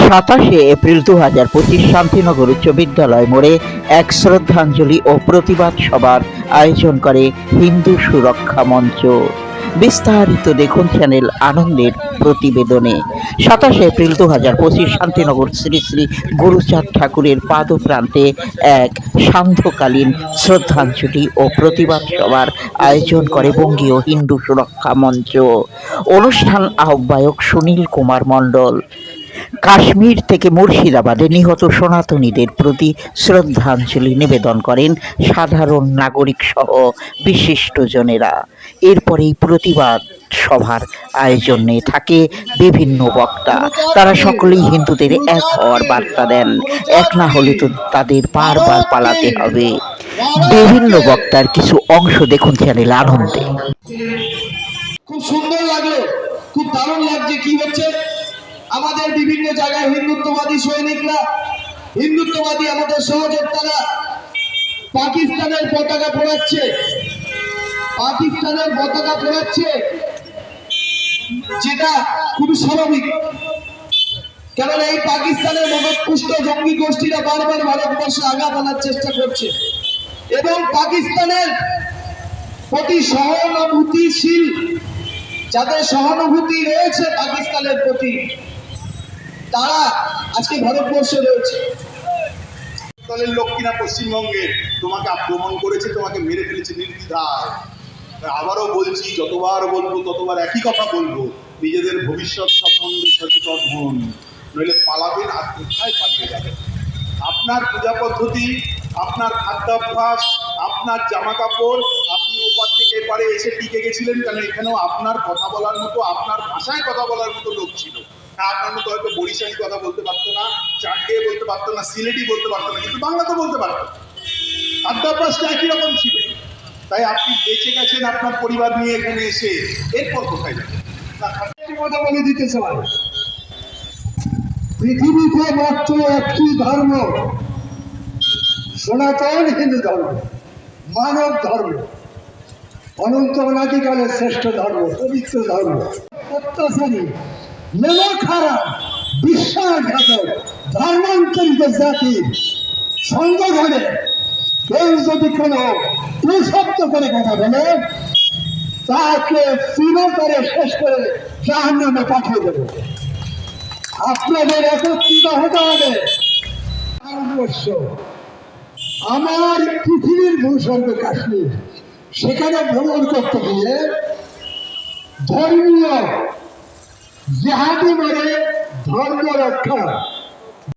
সাতাশে এপ্রিল দু হাজার পঁচিশ শান্তিনগর উচ্চ বিদ্যালয় মোড়ে এক শ্রদ্ধাঞ্জলি ও প্রতিবাদ সভার আয়োজন করে হিন্দু সুরক্ষা মঞ্চ। বিস্তারিত দেখুন চ্যানেল আনন্দের প্রতিবেদনে। সাতাশে এপ্রিল দু হাজার পঁচিশ শান্তিনগর শ্রী শ্রী গুরুচাঁদ ঠাকুরের পাদপ্রান্তে এক সান্ধ্যকালীন শ্রদ্ধাঞ্জলি ও প্রতিবাদ সভার আয়োজন করে বঙ্গীয় হিন্দু সুরক্ষা মঞ্চ। অনুষ্ঠান আহ্বায়ক সুনীল কুমার মণ্ডল। কাশ্মীর থেকে মুর্শিদাবাদে নিহত সনাতনীদের প্রতি শ্রদ্ধাঞ্জলি নিবেদন করেন সাধারণ নাগরিক সহ বিশিষ্টজনেরা এরপরেই প্রতিবাদ সভার আয়োজনে থাকে বিভিন্ন বক্তা। তারা সকলেই হিন্দুদের এক হওয়ার বার্তা দেন। এক না হলে তো তাদের বারবার পালাতে হবে। বিভিন্ন বক্তার কিছু অংশ দেখুন চ্যানেল আনন্দে। খুব সুন্দর লাগল, খুব দারুণ লাগছে, কি হচ্ছে? আমাদের বিভিন্ন জায়গায় হিন্দুত্ববাদী সৈনিকরা, হিন্দুত্ববাদী আমাদের সহযোদ্ধারা পাকিস্তানের পতাকা পোড়াচ্ছে পাকিস্তানের পতাকা পোড়াচ্ছে যেটা খুবই স্বাভাবিক। কেননা এই পাকিস্তানের মদতপুষ্ট জঙ্গি গোষ্ঠীরা বারবার ভারতবর্ষে আঘাত আনার চেষ্টা করছে। এবং পাকিস্তানের প্রতি সহানুভূতিশীল, যাদের সহানুভূতি রয়েছে পাকিস্তানের প্রতি তারা আজকে ভারতবর্ষে রয়েছে। দলের লোক কিনা পশ্চিমবঙ্গে তোমাকে আক্রমণ করেছে, তোমাকে মেরে ফেলেছে নির্দ্বিধায় আবারও বলছি, যতবার বলব, ততবার একই কথা বলব, নিজেদের ভবিষ্যৎ সম্বন্ধে সচেতন হন, নইলে পালাবেন আর কোথায় পালিয়ে যাবেন? আপনার পূজা পদ্ধতি, আপনার খাদ্যাভ্যাস, আপনার জামা কাপড় আপনি ওপার থেকে এপারে এসে টিকে গেছিলেন কেন? এখানেও আপনার কথা বলার মতো, আপনার ভাষায় কথা বলার মতো লোক ছিল। আপনার মতো হয়তো বরিশালি কথা বলতে পারতো না চাটকে বলতে পারতো না, সিলেটি বলতে পারতো না, কিন্তু বাংলা তো বলতে পারতো। খাদ্যাভ্যাসটা একই রকম ছিল। তাই আপনি বেঁচে গেছেন আপনার পরিবার নিয়ে এখানে এসে। এরপর কোথায় যাবেন? পৃথিবীতে মাত্র একটি ধর্ম, সনাতন হিন্দু ধর্ম, মানব ধর্ম। অনন্ত অনাদিকালের শ্রেষ্ঠ ধর্ম, পবিত্র ধর্ম। অত্যাচারী ধর্মান্তরিত যদি কোনো করে কথা বলে, তাকে চিরতরে শেষ করে পাঠিয়ে দেবো। আপনাদের একত্রিত হতে হবে। আমার পৃথিবীর ভূস্বর্গ কাশ্মীর, সেখানে ভ্রমণ করতে গিয়ে ধর্মীয় जहाँ भी मेरे धर्म रखा।